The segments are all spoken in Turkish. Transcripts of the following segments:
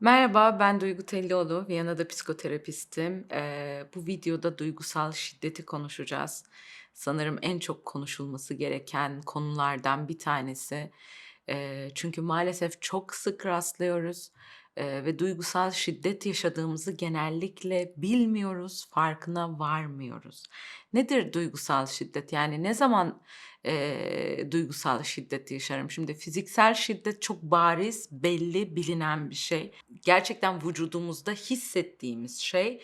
Merhaba, ben Duygu Tellioğlu, Viyana'da psikoterapistim. Eee, bu videoda duygusal şiddeti konuşacağız. Sanırım en çok konuşulması gereken konulardan bir tanesi. Eee, çünkü maalesef çok sık rastlıyoruz ve duygusal şiddet yaşadığımızı genellikle bilmiyoruz, farkına varmıyoruz. Nedir duygusal şiddet? Yani ne zaman eee, duygusal şiddet yaşarım? Şimdi fiziksel şiddet çok bariz, belli, bilinen bir şey gerçekten vücudumuzda hissettiğimiz şey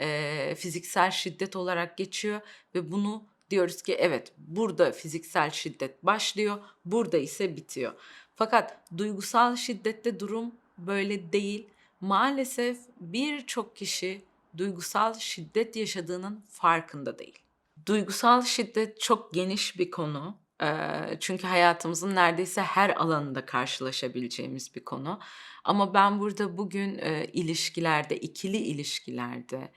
eee, fiziksel şiddet olarak geçiyor ve bunu diyoruz ki evet burada fiziksel şiddet başlıyor, burada ise bitiyor. Fakat duygusal şiddette durum böyle değil. Maalesef birçok kişi duygusal şiddet yaşadığının farkında değil. Duygusal şiddet çok geniş bir konu. Çünkü hayatımızın neredeyse her alanında karşılaşabileceğimiz bir konu. Ama ben burada bugün, ilişkilerde, ikili ilişkilerde,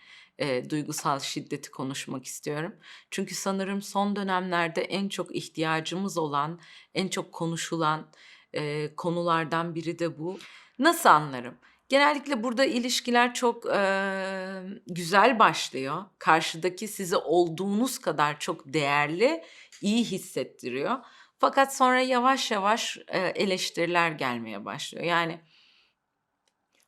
duygusal şiddeti konuşmak istiyorum. Çünkü sanırım son dönemlerde en çok ihtiyacımız olan, en çok konuşulan, konulardan biri de bu. Nasıl anlarım? Genellikle burada ilişkiler çok, eee, güzel başlıyor. Karşıdaki sizi olduğunuz kadar çok değerli, iyi hissettiriyor. Fakat sonra yavaş yavaş, eee, eleştiriler gelmeye başlıyor. Yani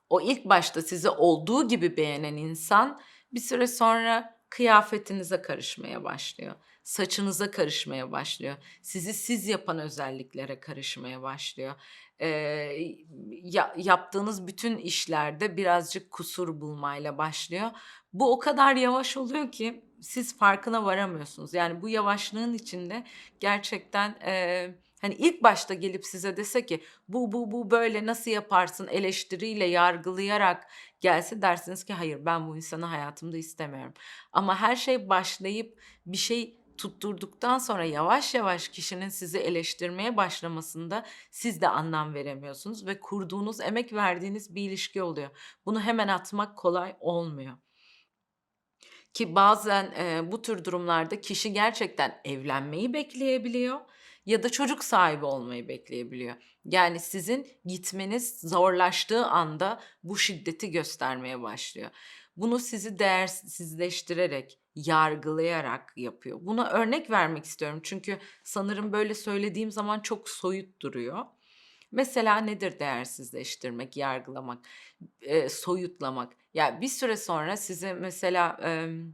o ilk başta sizi olduğu gibi beğenen insan bir süre sonra kıyafetinize karışmaya başlıyor. Saçınıza karışmaya başlıyor. Sizi siz yapan özelliklere karışmaya başlıyor. Eee, ya yaptığınız bütün işlerde birazcık kusur bulmayla başlıyor. Bu o kadar yavaş oluyor ki siz farkına varamıyorsunuz. Yani bu yavaşlığın içinde gerçekten, eee, hani, ilk başta gelip size dese ki bu, bu, bu böyle nasıl yaparsın eleştiriyle yargılayarak gelse dersiniz ki hayır ben bu insanı hayatımda istemiyorum. Ama her şey başlayıp bir şey tutturduktan sonra yavaş yavaş kişinin sizi eleştirmeye başlamasında siz de anlam veremiyorsunuz ve kurduğunuz, emek verdiğiniz bir ilişki oluyor. Bunu hemen atmak kolay olmuyor. Ki bazen, eee, bu tür durumlarda kişi gerçekten evlenmeyi bekleyebiliyor ya da çocuk sahibi olmayı bekleyebiliyor. Yani sizin gitmeniz zorlaştığı anda bu şiddeti göstermeye başlıyor. Bunu sizi değersizleştirerek, yargılayarak yapıyor. Buna örnek vermek istiyorum çünkü sanırım böyle söylediğim zaman çok soyut duruyor. Mesela nedir değersizleştirmek, yargılamak, eee, soyutlamak? Ya, bir süre sonra size mesela, emm,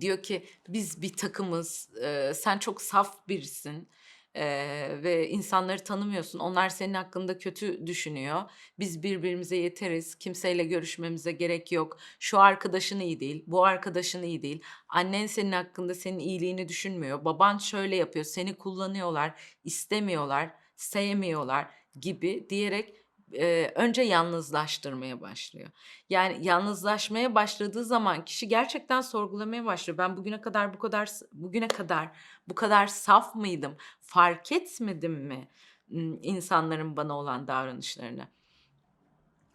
diyor ki biz bir takımız, eee, sen çok saf birisin, eee, ve insanları tanımıyorsun. Onlar senin hakkında kötü düşünüyor. Biz birbirimize yeteriz. Kimseyle görüşmemize gerek yok. Şu arkadaşın iyi değil, bu arkadaşın iyi değil. Annen senin hakkında senin iyiliğini düşünmüyor. Baban şöyle yapıyor, seni kullanıyorlar, istemiyorlar, sevmiyorlar gibi diyerek, eee, önce yalnızlaştırmaya başlıyor. Yani yalnızlaşmaya başladığı zaman kişi gerçekten sorgulamaya başlıyor. Ben bugüne kadar bu kadar bugüne kadar bu kadar saf mıydım? Fark etmedim mi, insanların bana olan davranışlarını?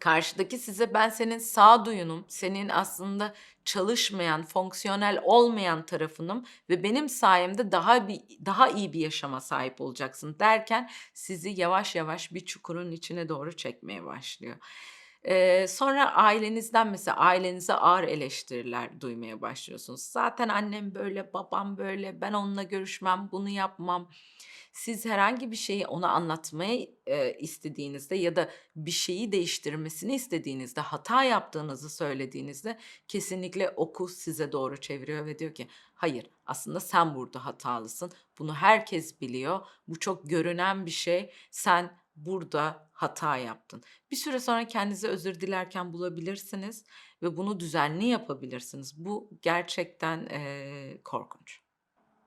Karşıdaki size ben senin sağduyunum, senin aslında çalışmayan, fonksiyonel olmayan tarafınım ve benim sayemde daha bir daha iyi bir yaşama sahip olacaksın derken sizi yavaş yavaş bir çukurun içine doğru çekmeye başlıyor. Eee, sonra ailenizden mesela ailenize ağır eleştiriler duymaya başlıyorsunuz. Zaten annem böyle, babam böyle, ben onunla görüşmem, bunu yapmam. Siz herhangi bir şeyi ona anlatmaya, eee, istediğinizde ya da bir şeyi değiştirmesini istediğinizde, hata yaptığınızı söylediğinizde kesinlikle oku size doğru çeviriyor ve diyor ki hayır aslında sen burada hatalısın. Bunu herkes biliyor. Bu çok görünen bir şey. Sen burada hata yaptın. Bir süre sonra kendinizi özür dilerken bulabilirsiniz ve bunu düzenli yapabilirsiniz. Bu gerçekten, eee, korkunç.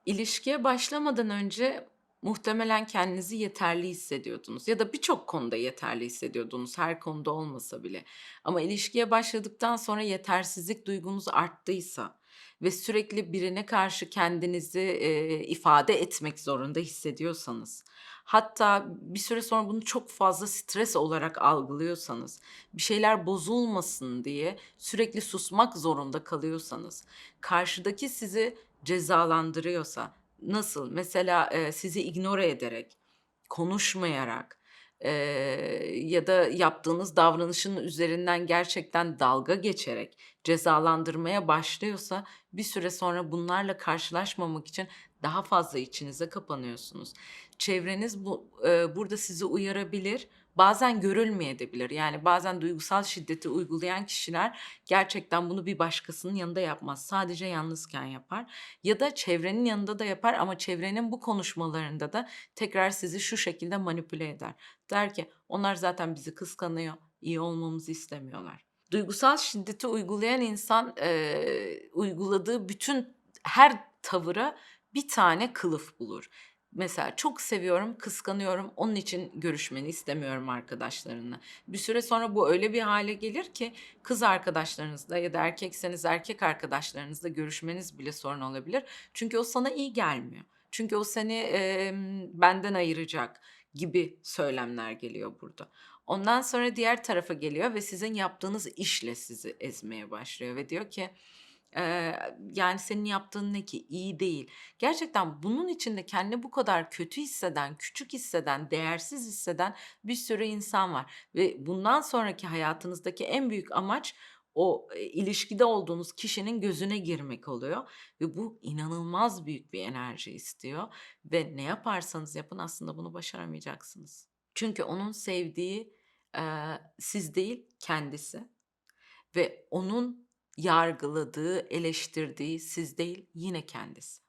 İlişkiye başlamadan önce muhtemelen kendinizi yeterli hissediyordunuz ya da birçok konuda yeterli hissediyordunuz, her konuda olmasa bile. Ama ilişkiye başladıktan sonra yetersizlik duygunuz arttıysa ve sürekli birine karşı kendinizi, eee, ifade etmek zorunda hissediyorsanız, hatta bir süre sonra bunu çok fazla stres olarak algılıyorsanız, bir şeyler bozulmasın diye sürekli susmak zorunda kalıyorsanız, karşıdaki sizi cezalandırıyorsa, nasıl? Mesela, eee, sizi ignore ederek, konuşmayarak, eee, ya da yaptığınız davranışın üzerinden gerçekten dalga geçerek cezalandırmaya başlıyorsa bir süre sonra bunlarla karşılaşmamak için daha fazla içinize kapanıyorsunuz. Çevreniz bu eee, burada sizi uyarabilir. Bazen görülmeyebilir. Yani bazen duygusal şiddeti uygulayan kişiler gerçekten bunu bir başkasının yanında yapmaz. Sadece yalnızken yapar ya da çevrenin yanında da yapar ama çevrenin bu konuşmalarında da tekrar sizi şu şekilde manipüle eder. Der ki onlar zaten bizi kıskanıyor, iyi olmamızı istemiyorlar. Duygusal şiddeti uygulayan insan eee, uyguladığı bütün her tavıra bir tane kılıf bulur. Mesela çok seviyorum, kıskanıyorum, onun için görüşmeni istemiyorum arkadaşlarınla. Bir süre sonra bu öyle bir hale gelir ki kız arkadaşlarınızla ya da erkekseniz erkek arkadaşlarınızla görüşmeniz bile sorun olabilir. Çünkü o sana iyi gelmiyor. Çünkü o seni emm, benden ayıracak gibi söylemler geliyor burada. Ondan sonra diğer tarafa geliyor ve sizin yaptığınız işle sizi ezmeye başlıyor ve diyor ki Eee, yani, senin yaptığın ne ki? İyi değil. Gerçekten bunun içinde kendini bu kadar kötü hisseden, küçük hisseden, değersiz hisseden bir sürü insan var ve bundan sonraki hayatınızdaki en büyük amaç o, eee, ilişkide olduğunuz kişinin gözüne girmek oluyor ve bu inanılmaz büyük bir enerji istiyor ve ne yaparsanız yapın aslında bunu başaramayacaksınız. Çünkü onun sevdiği, eee, siz değil, kendisi. Ve onun yargıladığı, eleştirdiği siz değil, yine kendisi.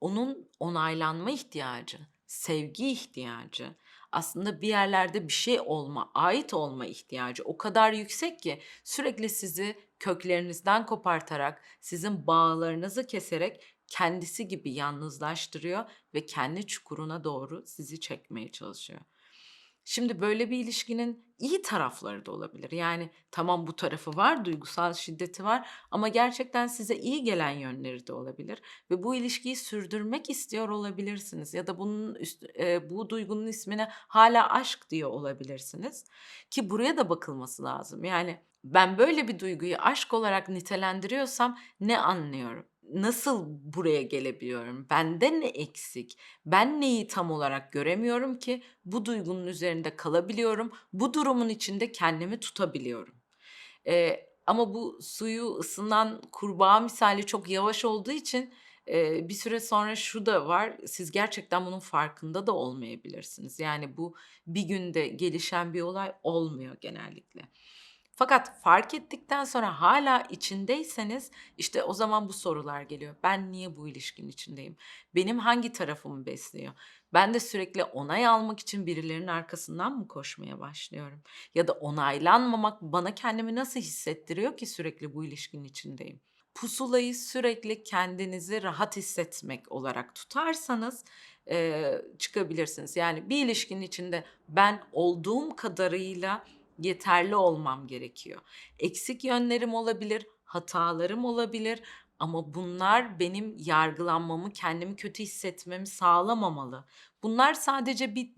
Onun onaylanma ihtiyacı, sevgi ihtiyacı, aslında bir yerlerde bir şey olma, ait olma ihtiyacı o kadar yüksek ki sürekli sizi köklerinizden kopartarak, sizin bağlarınızı keserek kendisi gibi yalnızlaştırıyor ve kendi çukuruna doğru sizi çekmeye çalışıyor. Şimdi böyle bir ilişkinin iyi tarafları da olabilir. Yani tamam bu tarafı var, duygusal şiddeti var ama gerçekten size iyi gelen yönleri de olabilir ve bu ilişkiyi sürdürmek istiyor olabilirsiniz ya da bunun üst, eee, bu duygunun ismine hala aşk diyor olabilirsiniz ki buraya da bakılması lazım. Yani ben böyle bir duyguyu aşk olarak nitelendiriyorsam ne anlıyorum? Nasıl buraya gelebiliyorum? Bende ne eksik? Ben neyi tam olarak göremiyorum ki bu duygunun üzerinde kalabiliyorum? Bu durumun içinde kendimi tutabiliyorum. Eee, ama bu suyu ısınan kurbağa misali çok yavaş olduğu için, eee, bir süre sonra şu da var, siz gerçekten bunun farkında da olmayabilirsiniz. Yani bu bir günde gelişen bir olay olmuyor genellikle. Fakat fark ettikten sonra hala içindeyseniz, işte o zaman bu sorular geliyor. Ben niye bu ilişkinin içindeyim? Benim hangi tarafımı besliyor? Ben de sürekli onay almak için birilerinin arkasından mı koşmaya başlıyorum? Ya da onaylanmamak bana kendimi nasıl hissettiriyor ki sürekli bu ilişkinin içindeyim? Pusulayı sürekli kendinizi rahat hissetmek olarak tutarsanız eee, çıkabilirsiniz. Yani bir ilişkinin içinde ben olduğum kadarıyla yeterli olmam gerekiyor. Eksik yönlerim olabilir, hatalarım olabilir ama bunlar benim yargılanmamı, kendimi kötü hissetmemi sağlamamalı. Bunlar sadece bir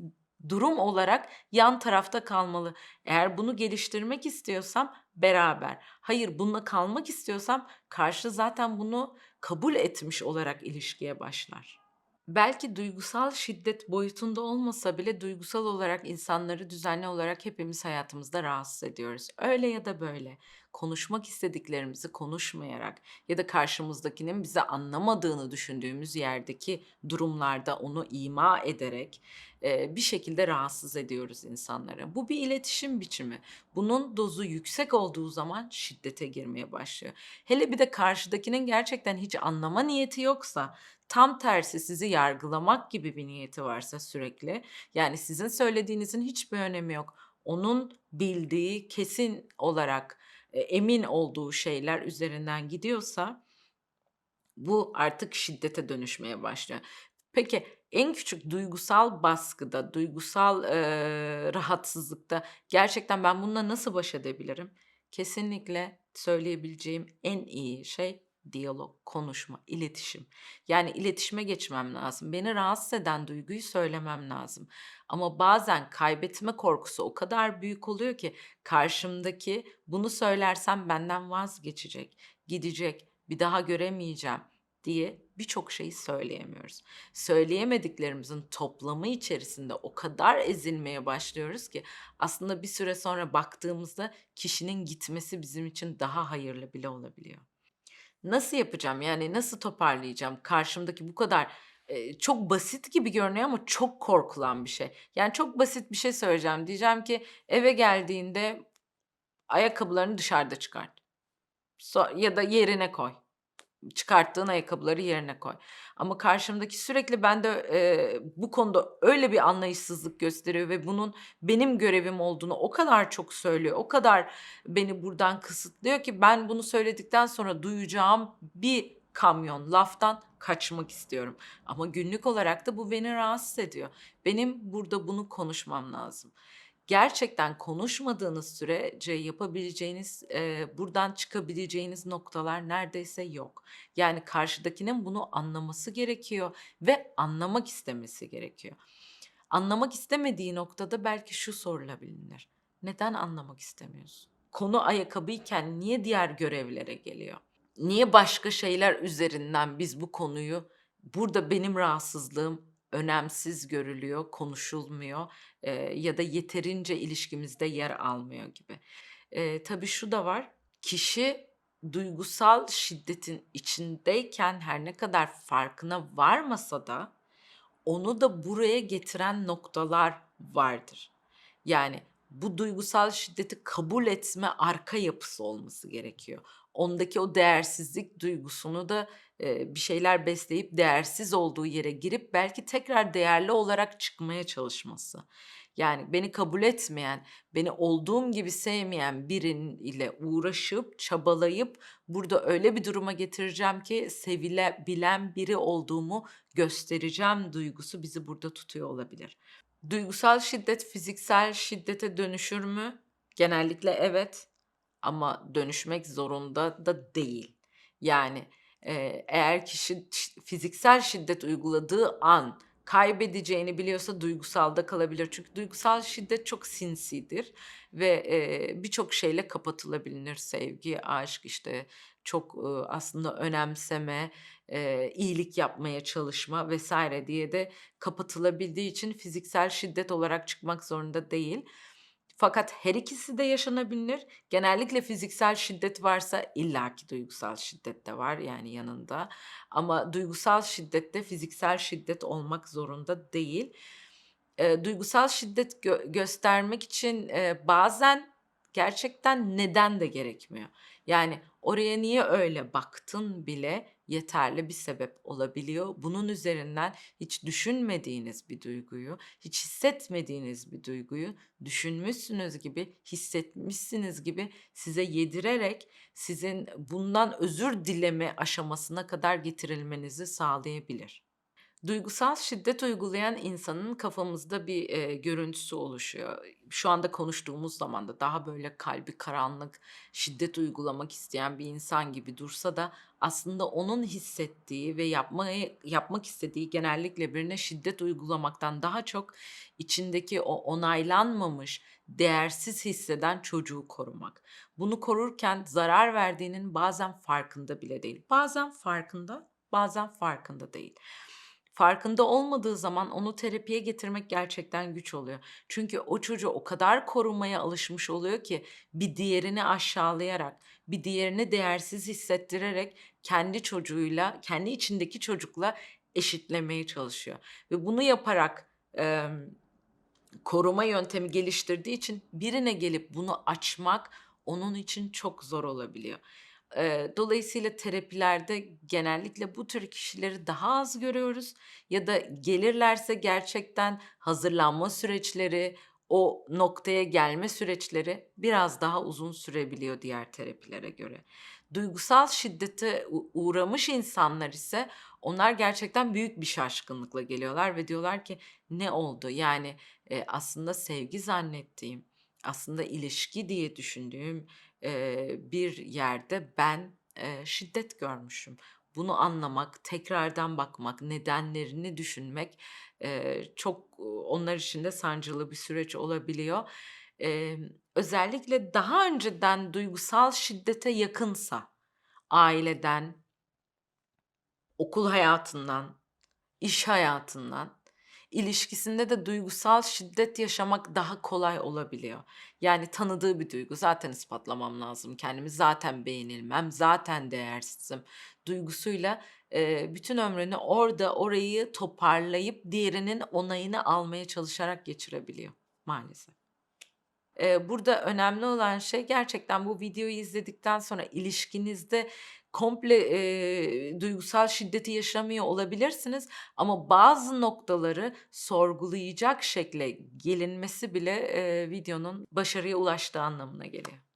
durum olarak yan tarafta kalmalı. Eğer bunu geliştirmek istiyorsam beraber. Hayır, bununla kalmak istiyorsam karşı zaten bunu kabul etmiş olarak ilişkiye başlar. Belki duygusal şiddet boyutunda olmasa bile duygusal olarak insanları düzenli olarak hepimiz hayatımızda rahatsız ediyoruz. Öyle ya da böyle konuşmak istediklerimizi konuşmayarak ya da karşımızdakinin bizi anlamadığını düşündüğümüz yerdeki durumlarda onu ima ederek bir şekilde rahatsız ediyoruz insanları. Bu bir iletişim biçimi. Bunun dozu yüksek olduğu zaman şiddete girmeye başlıyor. Hele bir de karşıdakinin gerçekten hiç anlama niyeti yoksa Tam tersi sizi yargılamak gibi bir niyeti varsa sürekli, yani sizin söylediğinizin hiçbir önemi yok. Onun bildiği, kesin olarak, emin olduğu şeyler üzerinden gidiyorsa bu artık şiddete dönüşmeye başlıyor. Peki en küçük duygusal baskıda, duygusal, eee, rahatsızlıkta gerçekten ben bununla nasıl baş edebilirim? Kesinlikle söyleyebileceğim en iyi şey diyalog, konuşma, iletişim. Yani iletişime geçmem lazım. Beni rahatsız eden duyguyu söylemem lazım. Ama bazen kaybetme korkusu o kadar büyük oluyor ki karşımdaki bunu söylersem benden vazgeçecek, gidecek, bir daha göremeyeceğim diye birçok şeyi söyleyemiyoruz. Söyleyemediklerimizin toplamı içerisinde o kadar ezilmeye başlıyoruz ki aslında bir süre sonra baktığımızda kişinin gitmesi bizim için daha hayırlı bile olabiliyor. Nasıl yapacağım? Yani nasıl toparlayacağım? Karşımdaki bu kadar, eee, çok basit gibi görünüyor ama çok korkulan bir şey. Yani çok basit bir şey söyleyeceğim. Diyeceğim ki eve geldiğinde ayakkabılarını dışarıda çıkart. So ya da yerine koy. Çıkarttığın ayakkabıları yerine koy. Ama karşımdaki sürekli bende, eee, bu konuda öyle bir anlayışsızlık gösteriyor ve bunun benim görevim olduğunu o kadar çok söylüyor, o kadar beni buradan kısıtlıyor ki ben bunu söyledikten sonra duyacağım bir kamyon laftan kaçmak istiyorum. Ama günlük olarak da bu beni rahatsız ediyor. Benim burada bunu konuşmam lazım. Gerçekten konuşmadığınız sürece yapabileceğiniz, eee, buradan çıkabileceğiniz noktalar neredeyse yok. Yani karşıdakinin bunu anlaması gerekiyor ve anlamak istemesi gerekiyor. Anlamak istemediği noktada belki şu sorulabilir: "Neden anlamak istemiyorsun? Konu ayakkabıyken niye diğer görevlere geliyor? Niye başka şeyler üzerinden biz bu konuyu burada benim rahatsızlığım önemsiz görülüyor, konuşulmuyor, eee, ya da yeterince ilişkimizde yer almıyor?" gibi. Eee, tabii şu da var, kişi duygusal şiddetin içindeyken her ne kadar farkına varmasa da onu da buraya getiren noktalar vardır. Yani bu duygusal şiddeti kabul etme arka yapısı olması gerekiyor. Ondaki o değersizlik duygusunu da, eee, bir şeyler besleyip değersiz olduğu yere girip belki tekrar değerli olarak çıkmaya çalışması. Yani beni kabul etmeyen, beni olduğum gibi sevmeyen birinin ile uğraşıp, çabalayıp burada öyle bir duruma getireceğim ki sevilebilen biri olduğumu göstereceğim duygusu bizi burada tutuyor olabilir. Duygusal şiddet fiziksel şiddete dönüşür mü? Genellikle evet ama dönüşmek zorunda da değil. Yani, eee, eğer kişi fiziksel şiddet uyguladığı an kaybedeceğini biliyorsa duygusalda kalabilir. Çünkü duygusal şiddet çok sinsidir ve, eee, birçok şeyle kapatılabilir. Sevgi, aşk, işte, çok, ııı, aslında önemseme, eee, iyilik yapmaya çalışma vs. diye de kapatılabildiği için fiziksel şiddet olarak çıkmak zorunda değil. Fakat her ikisi de yaşanabilir. Genellikle fiziksel şiddet varsa illaki duygusal şiddet de var, yani, yanında. Ama duygusal şiddet de fiziksel şiddet olmak zorunda değil. Eee, duygusal şiddet gö göstermek için, eee, bazen gerçekten neden de gerekmiyor. Yani, oraya niye öyle baktın bile yeterli bir sebep olabiliyor. Bunun üzerinden hiç düşünmediğiniz bir duyguyu, hiç hissetmediğiniz bir duyguyu düşünmüşsünüz gibi, hissetmişsiniz gibi size yedirerek sizin bundan özür dileme aşamasına kadar getirilmenizi sağlayabilir. Duygusal şiddet uygulayan insanın kafamızda bir, eee, görüntüsü oluşuyor. Şu anda konuştuğumuz zaman da daha böyle kalbi karanlık, şiddet uygulamak isteyen bir insan gibi dursa da aslında onun hissettiği ve yapmayı yapmak istediği genellikle birine şiddet uygulamaktan daha çok içindeki o onaylanmamış, değersiz hisseden çocuğu korumak. Bunu korurken zarar verdiğinin bazen farkında bile değil. Bazen farkında, bazen farkında değil. Farkında olmadığı zaman onu terapiye getirmek gerçekten güç oluyor. Çünkü o çocuğu o kadar korumaya alışmış oluyor ki bir diğerini aşağılayarak, bir diğerini değersiz hissettirerek kendi çocuğuyla, kendi içindeki çocukla eşitlemeye çalışıyor ve bunu yaparak, emm, koruma yöntemi geliştirdiği için birine gelip bunu açmak onun için çok zor olabiliyor. Eee, dolayısıyla terapilerde genellikle bu tür kişileri daha az görüyoruz ya da gelirlerse gerçekten hazırlanma süreçleri, o noktaya gelme süreçleri biraz daha uzun sürebiliyor diğer terapilere göre. Duygusal şiddete uğramış insanlar ise onlar gerçekten büyük bir şaşkınlıkla geliyorlar ve diyorlar ki "Ne oldu?" Yani, eee, aslında sevgi zannettiğim, aslında ilişki diye düşündüğüm, bir yerde ben, şiddet görmüşüm. Bunu anlamak, tekrardan bakmak, nedenlerini düşünmek, çok, onlar için de sancılı bir süreç olabiliyor. Özellikle daha önceden duygusal şiddete yakınsa aileden okul hayatından, iş hayatından, ilişkisinde de duygusal şiddet yaşamak daha kolay olabiliyor. Yani tanıdığı bir duygu. Zaten ispatlamam lazım kendimi. Zaten beğenilmem. Zaten değersizim. Duygusuyla eee, bütün ömrünü orada orayı toparlayıp diğerinin onayını almaya çalışarak geçirebiliyor maalesef. Eee, burada önemli olan şey gerçekten bu videoyu izledikten sonra ilişkinizde komple, eee, duygusal şiddeti yaşamıyor olabilirsiniz ama bazı noktaları sorgulayacak şekle gelinmesi bile, eee, videonun başarıya ulaştığı anlamına geliyor.